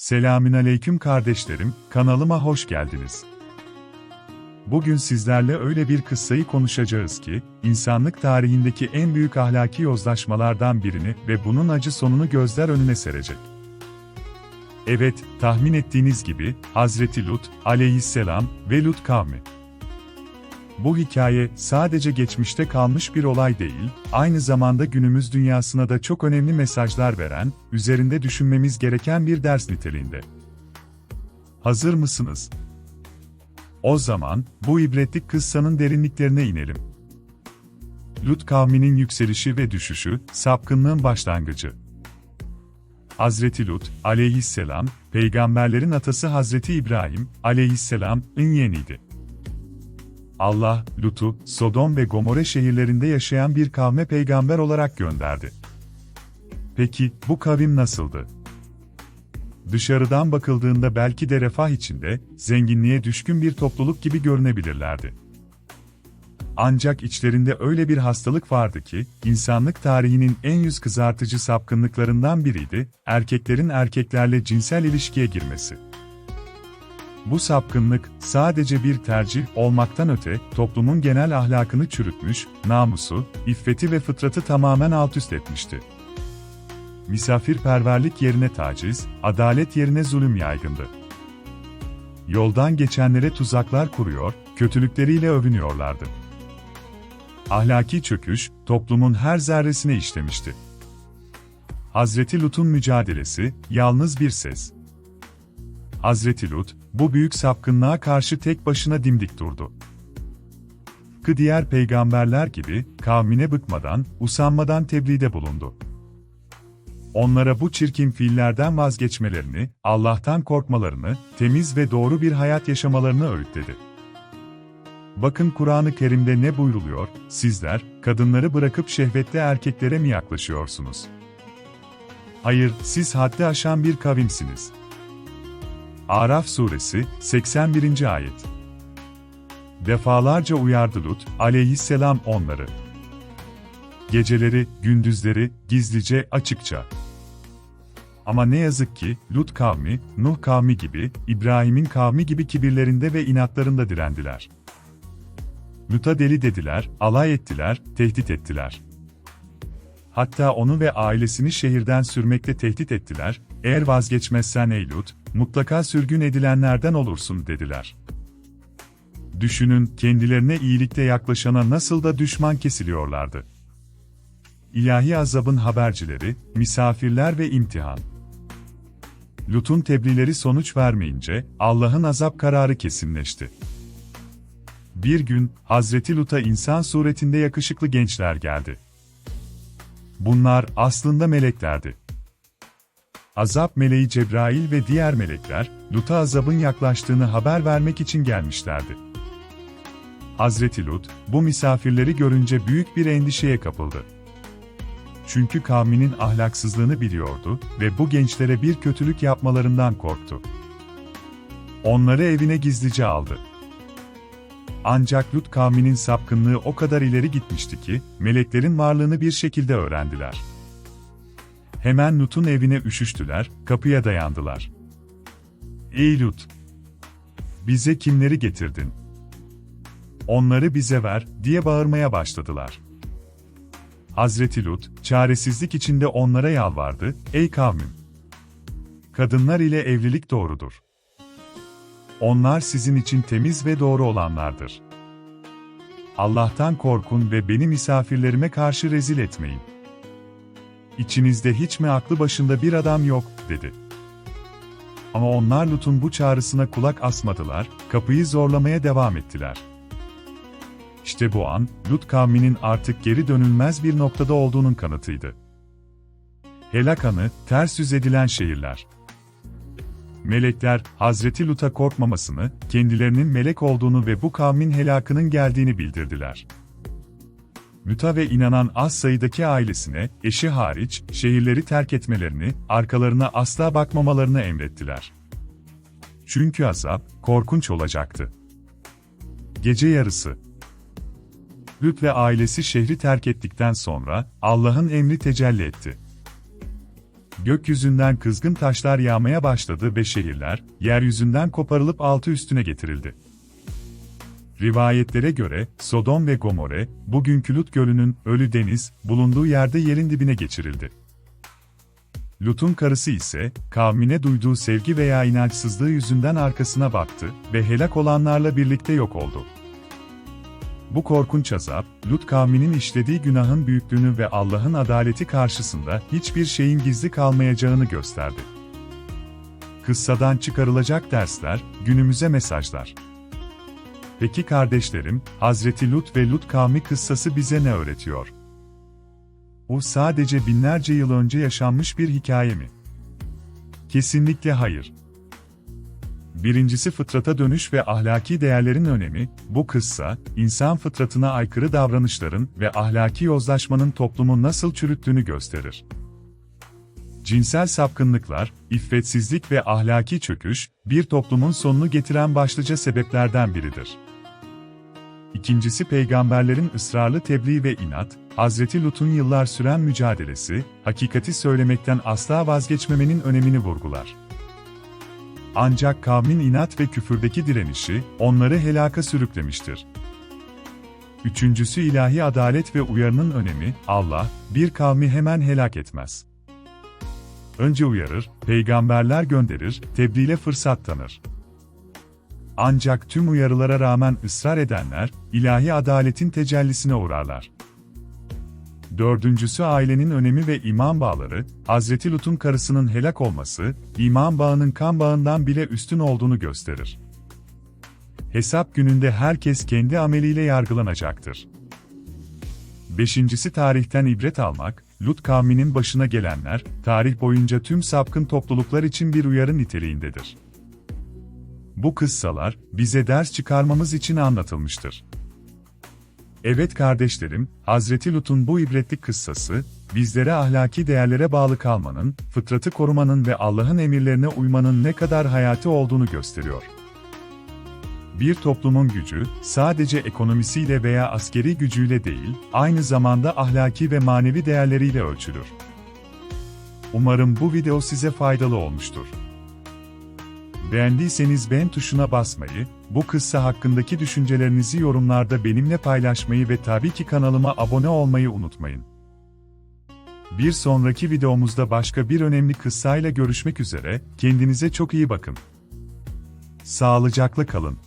Selamünaleyküm kardeşlerim, kanalıma hoş geldiniz. Bugün sizlerle öyle bir kıssayı konuşacağız ki, insanlık tarihindeki en büyük ahlaki yozlaşmalardan birini ve bunun acı sonunu gözler önüne serecek. Evet, tahmin ettiğiniz gibi, Hazreti Lut, aleyhisselam ve Lut kavmi. Bu hikaye sadece geçmişte kalmış bir olay değil, aynı zamanda günümüz dünyasına da çok önemli mesajlar veren, üzerinde düşünmemiz gereken bir ders niteliğinde. Hazır mısınız? O zaman, bu ibretlik kıssanın derinliklerine inelim. Lut kavminin yükselişi ve düşüşü, sapkınlığın başlangıcı. Hazreti Lut, aleyhisselam, peygamberlerin atası Hazreti İbrahim, aleyhisselam'ın yeğeniydi. Allah, Lut'u, Sodom ve Gomorre şehirlerinde yaşayan bir kavme peygamber olarak gönderdi. Peki, bu kavim nasıldı? Dışarıdan bakıldığında belki de refah içinde, zenginliğe düşkün bir topluluk gibi görünebilirlerdi. Ancak içlerinde öyle bir hastalık vardı ki, insanlık tarihinin en yüz kızartıcı sapkınlıklarından biriydi, erkeklerin erkeklerle cinsel ilişkiye girmesi. Bu sapkınlık, sadece bir tercih olmaktan öte, toplumun genel ahlakını çürütmüş, namusu, iffeti ve fıtratı tamamen altüst etmişti. Misafirperverlik yerine taciz, adalet yerine zulüm yaygındı. Yoldan geçenlere tuzaklar kuruyor, kötülükleriyle övünüyorlardı. Ahlaki çöküş, toplumun her zerresine işlemişti. Hazreti Lut'un mücadelesi, yalnız bir ses. Hazreti Lut, bu büyük sapkınlığa karşı tek başına dimdik durdu. Tıpkı diğer peygamberler gibi, kavmine bıkmadan, usanmadan tebliğde bulundu. Onlara bu çirkin fiillerden vazgeçmelerini, Allah'tan korkmalarını, temiz ve doğru bir hayat yaşamalarını öğütledi. Bakın Kur'an-ı Kerim'de ne buyruluyor, sizler, kadınları bırakıp şehvetli erkeklere mi yaklaşıyorsunuz? Hayır, siz haddi aşan bir kavimsiniz. Araf suresi 81. ayet. Defalarca uyardı Lut aleyhisselam onları. Geceleri, gündüzleri, gizlice, açıkça. Ama ne yazık ki, Lut kavmi, Nuh kavmi gibi, İbrahim'in kavmi gibi kibirlerinde ve inatlarında direndiler. Lut'a deli dediler, alay ettiler, tehdit ettiler. Hatta onu ve ailesini şehirden sürmekle tehdit ettiler, eğer vazgeçmezsen ey Lut, mutlaka sürgün edilenlerden olursun dediler. Düşünün, kendilerine iyilikte yaklaşana nasıl da düşman kesiliyorlardı. İlahi azabın habercileri, misafirler ve imtihan. Lut'un tebliğleri sonuç vermeyince, Allah'ın azap kararı kesinleşti. Bir gün, Hazreti Lut'a insan suretinde yakışıklı gençler geldi. Bunlar aslında meleklerdi. Azap meleği Cebrail ve diğer melekler, Lut'a azabın yaklaştığını haber vermek için gelmişlerdi. Hazreti Lut, bu misafirleri görünce büyük bir endişeye kapıldı. Çünkü kavminin ahlaksızlığını biliyordu ve bu gençlere bir kötülük yapmalarından korktu. Onları evine gizlice aldı. Ancak Lut kavminin sapkınlığı o kadar ileri gitmişti ki, meleklerin varlığını bir şekilde öğrendiler. Hemen Lut'un evine üşüştüler, kapıya dayandılar. Ey Lut! Bize kimleri getirdin? Onları bize ver, diye bağırmaya başladılar. Hazreti Lut, çaresizlik içinde onlara yalvardı, ey kavmim! Kadınlar ile evlilik doğrudur. Onlar sizin için temiz ve doğru olanlardır. Allah'tan korkun ve beni misafirlerime karşı rezil etmeyin. İçinizde hiç mi aklı başında bir adam yok, dedi. Ama onlar Lut'un bu çağrısına kulak asmadılar, kapıyı zorlamaya devam ettiler. İşte bu an, Lut kavminin artık geri dönülmez bir noktada olduğunun kanıtıydı. Helak anı, ters yüz edilen şehirler. Melekler, Hazreti Lut'a korkmamasını, kendilerinin melek olduğunu ve bu kavmin helakının geldiğini bildirdiler. Lut'a ve inanan az sayıdaki ailesine, eşi hariç, şehirleri terk etmelerini, arkalarına asla bakmamalarını emrettiler. Çünkü azap, korkunç olacaktı. Gece yarısı. Lut ve ailesi şehri terk ettikten sonra, Allah'ın emri tecelli etti. Gökyüzünden kızgın taşlar yağmaya başladı ve şehirler, yeryüzünden koparılıp altı üstüne getirildi. Rivayetlere göre, Sodom ve Gomorre, bugünkü Lut Gölü'nün ölü deniz, bulunduğu yerde yerin dibine geçirildi. Lut'un karısı ise, kavmine duyduğu sevgi veya inançsızlığı yüzünden arkasına baktı ve helak olanlarla birlikte yok oldu. Bu korkunç azap, Lut kavminin işlediği günahın büyüklüğünü ve Allah'ın adaleti karşısında hiçbir şeyin gizli kalmayacağını gösterdi. Kıssadan çıkarılacak dersler, günümüze mesajlar. Peki kardeşlerim, Hazreti Lut ve Lut kavmi kıssası bize ne öğretiyor? O sadece binlerce yıl önce yaşanmış bir hikaye mi? Kesinlikle hayır. Birincisi fıtrata dönüş ve ahlaki değerlerin önemi, bu kıssa, insan fıtratına aykırı davranışların ve ahlaki yozlaşmanın toplumu nasıl çürüttüğünü gösterir. Cinsel sapkınlıklar, iffetsizlik ve ahlaki çöküş, bir toplumun sonunu getiren başlıca sebeplerden biridir. İkincisi peygamberlerin ısrarlı tebliğ ve inat, Hazreti Lut'un yıllar süren mücadelesi, hakikati söylemekten asla vazgeçmemenin önemini vurgular. Ancak kavmin inat ve küfürdeki direnişi, onları helaka sürüklemiştir. Üçüncüsü ilahi adalet ve uyarının önemi, Allah, bir kavmi hemen helak etmez. Önce uyarır, peygamberler gönderir, tebliğle fırsat tanır. Ancak tüm uyarılara rağmen ısrar edenler, ilahi adaletin tecellisine uğrarlar. Dördüncüsü ailenin önemi ve iman bağları, Hazreti Lut'un karısının helak olması, iman bağının kan bağından bile üstün olduğunu gösterir. Hesap gününde herkes kendi ameliyle yargılanacaktır. Beşincisi tarihten ibret almak, Lut kavminin başına gelenler, tarih boyunca tüm sapkın topluluklar için bir uyarı niteliğindedir. Bu kıssalar, bize ders çıkarmamız için anlatılmıştır. Evet kardeşlerim, Hazreti Lut'un bu ibretli kıssası, bizlere ahlaki değerlere bağlı kalmanın, fıtratı korumanın ve Allah'ın emirlerine uymanın ne kadar hayati olduğunu gösteriyor. Bir toplumun gücü, sadece ekonomisiyle veya askeri gücüyle değil, aynı zamanda ahlaki ve manevi değerleriyle ölçülür. Umarım bu video size faydalı olmuştur. Beğendiyseniz beğen tuşuna basmayı, bu kıssa hakkındaki düşüncelerinizi yorumlarda benimle paylaşmayı ve tabii ki kanalıma abone olmayı unutmayın. Bir sonraki videomuzda başka bir önemli kıssayla görüşmek üzere, kendinize çok iyi bakın. Sağlıcakla kalın.